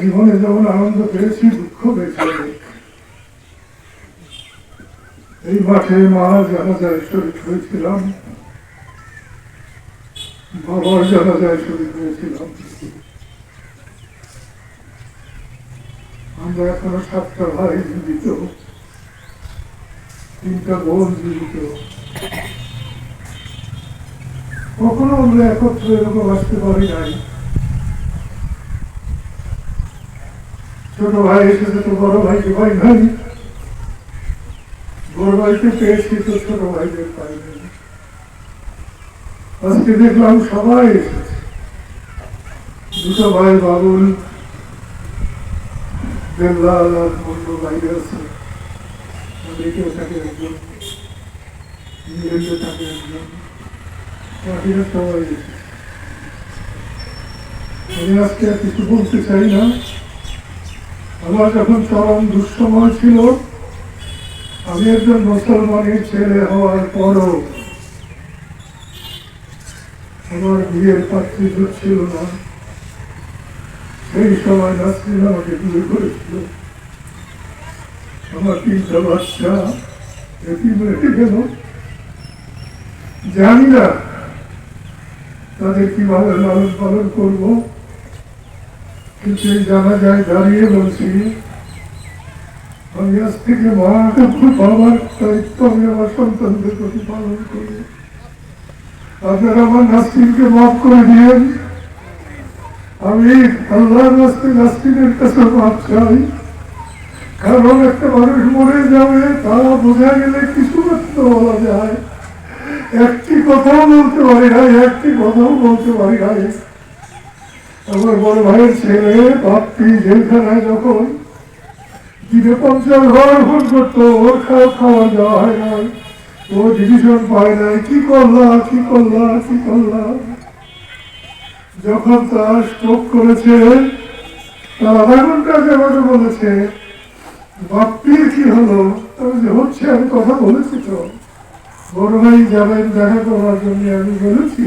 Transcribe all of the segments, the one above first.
জীবনে যেমন আনন্দ পেয়েছি, দুঃখ পেয়েছি। এই মাঠে মা জানাজায় শরীর হয়েছিলাম। বাবার জানাজায় শরীর হয়েছিলাম। আমরা এখনও সাতটা ভাই জীবিত। তিনটা বোন জীবিত। কখনো আমরা একত্রে এরকম আসতে পারি নাই। ছোট ভাই এসেছে তো বড় ভাইকে পাই নাই। বড় ভাইকে পেয়েছি তো ছোট ভাইদের পাই আজকে দেখলাম সবাই এসেছে। দুটো ভাই বাবুল বেল্লাল আর অন্য বাইরে আছে। আমেরিকাও থাকে একজন ইংল্যান্ডে থাকে একজন। বাকিরা সবাই এসেছে আমি আজকে আর কিছু বলতে চাই না। আমার যখন চরম দুঃসময় ছিল আমি একজন মুসলমানের ছেলে হওয়ার পরও আমার বিয়ের পাত্রী ছিল না। সেই সময় নাসরিন আমাকে বিয়ে করেছিল আমার তিনটা বাচ্চা এটিম রেখে গেল। জানি না তাদের কীভাবে লালন পালন করব? কিন্তু এই জানা যায় দাঁড়িয়ে বলছি। আমি আজ থেকে মা বাবার দায়িত্ব আমি আমার সন্তানদের প্রতি পালন করি। আপনারা আমার নাস্তিনকে মাফ করে দিয়েন। আমি আল্লাহর রাস্তে নাস্তিনের কাছে মাফ চাই। কারণ একটা মানুষ মরে যাবে, তা বোঝা গেলে কিছু মাত্র বলা যায়। একটি কথাও বলতে পারি নাই একটি কথাও বলতে পারি নাই আমার বড় ভাইয়ের ছেলে বাপটি জেলখানায় যখন দিনে পঞ্চাশ ঘর ফোন করতো, ওর খাওয়া খাওয়া যাওয়া হয় নাই, ও ডিভিশন পায় নাই, কি করলা কি করলা কি করলা। যখন তার স্ট্রোক করেছে, তার আধা ঘণ্টা আমাকে বলেছে বাপ্পির কি হলো? তবে যে হচ্ছে, আমি কথা বলেছি তো। বড় ভাই যাবেন দেখা করার জন্য আমি বলেছি,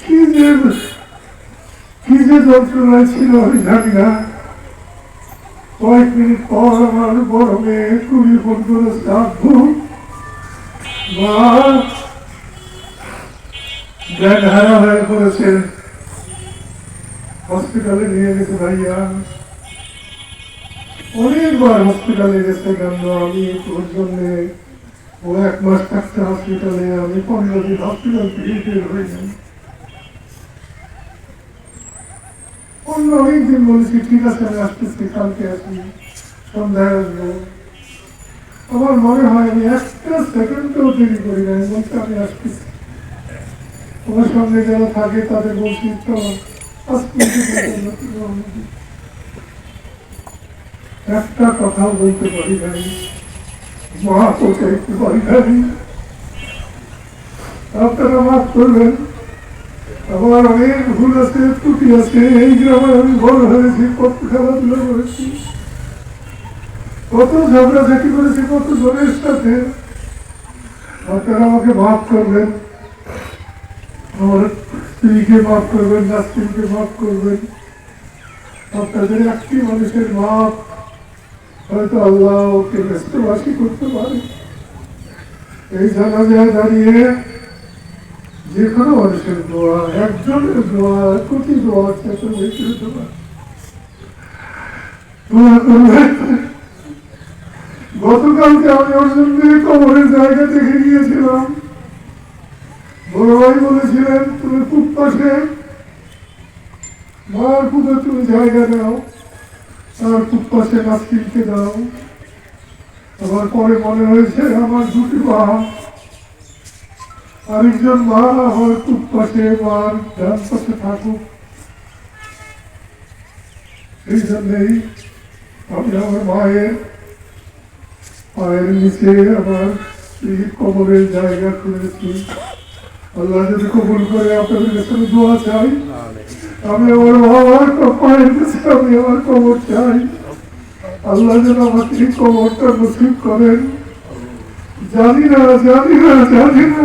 কি যে কি যে যন্ত্রণায় ছিল আমি জানি না। কয়েক মিনিট পর আমার বড় মেয়ে কুড়ি ফোন করে আব্বু, মা জ্ঞান হারা হয়ে পড়েছে। হসপিটালে নিয়ে গেছে ভাইয়া। অনেকবার হসপিটালে গেছে কেন আমি তোর জন্যে? ও এক মাস থাকতে হসপিটালে আমি পনেরো দিন হসপিটাল থেকে বের হয়ে যাই। অন্য অনেকদিন বলেছি, ঠিক আছে, আমি আসতেছি, কালকে আসি, সন্ধ্যায় আসব। আমার মনে হয় আমি একটা সেকেন্ডও দেরি করি না আমি বলছি, আমি আসতেছি তোমার সঙ্গে যারা থাকে, তাদের বলছি, তো একটা কথা বলতে পারি নাই। মা তো চাইতে পারি আপনারা মাফ করবেন আমার অনেক ভুল আছে ত্রুটি আছে এই গ্রামে আমি বড় হয়েছি কত খেলাধুলা করেছি কত ঝগড়াঝাটি করেছি কত জনের সাথে আপনারা আমাকে মাফ করবেন আমার স্ত্রীকে মাফ করবেন নাস্তিনকে মাফ করবেন আপনাদের একটি মানুষের মাপ হয়তো আল্লাহ ওকে ব্যস্তবাসী করতে পারে। এই জানা দাঁড়িয়ে যে কোনো মানুষের দোয়া, একজনের দোয়া কোটি দোয়া চেতন বেশি দোয়া গতকালকে আমি ওর জন্য কবরের জায়গা দেখে গিয়েছিলাম। বড় ভাই বলেছিলেন, তুমি খুব পাশে। মার পুজো তুমি জায়গা দাও। আর খুব পাশে নাস্তিনকে দাও। আমার পরে মনে হয়েছে আমার দুটি মা। আরেকজন মা আমার খুব পাশে মার ডান পাশে থাকুক। এই জন্যেই আমি আমার মায়ের পায়ের নিচে আমার স্ত্রীর কবরের জায়গা করেছি আল্লাহ যদি কবুল করে আপনাদের কাছে দোয়া চাই। আমি আমার বাবার কাছে আমি আমার কবর চাই। আল্লাহ যেন আমাকে কবরটা নসিব করেন। জানি না জানি না জানি না।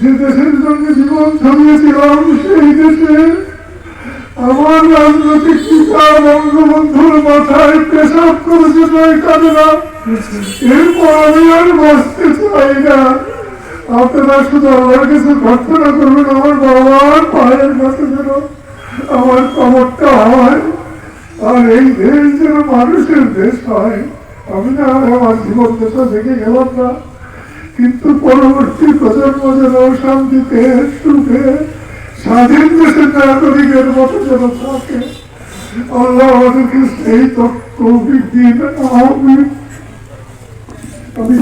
যে দেশের জন্য জীবন ছড়িয়েছিলাম সেই দেশে আমার রাজনৈতিক পিতা, বঙ্গবন্ধুর মাথায় পেশাব করেছে নয় কাজেরা এরপর আমি আর বাঁচতে চাই না। আপনারা শুধু আমার কাছে প্রার্থনা করবেন, আমার বাবার পায়ের কাছে যেন আমার কবরটা হয়। আর এই দেশ যেন মানুষের দেশ হয়। আমি না আমার জীবন দেখে গেলাম না, কিন্তু পরবর্তী প্রজন্ম যেন শান্তিতে, সুখে, স্বাধীন দেশের নাগরিকের মতো যেন থাকে। আল্লাহ আমাদেরকে সেই তৌফিক দিন আমি আমি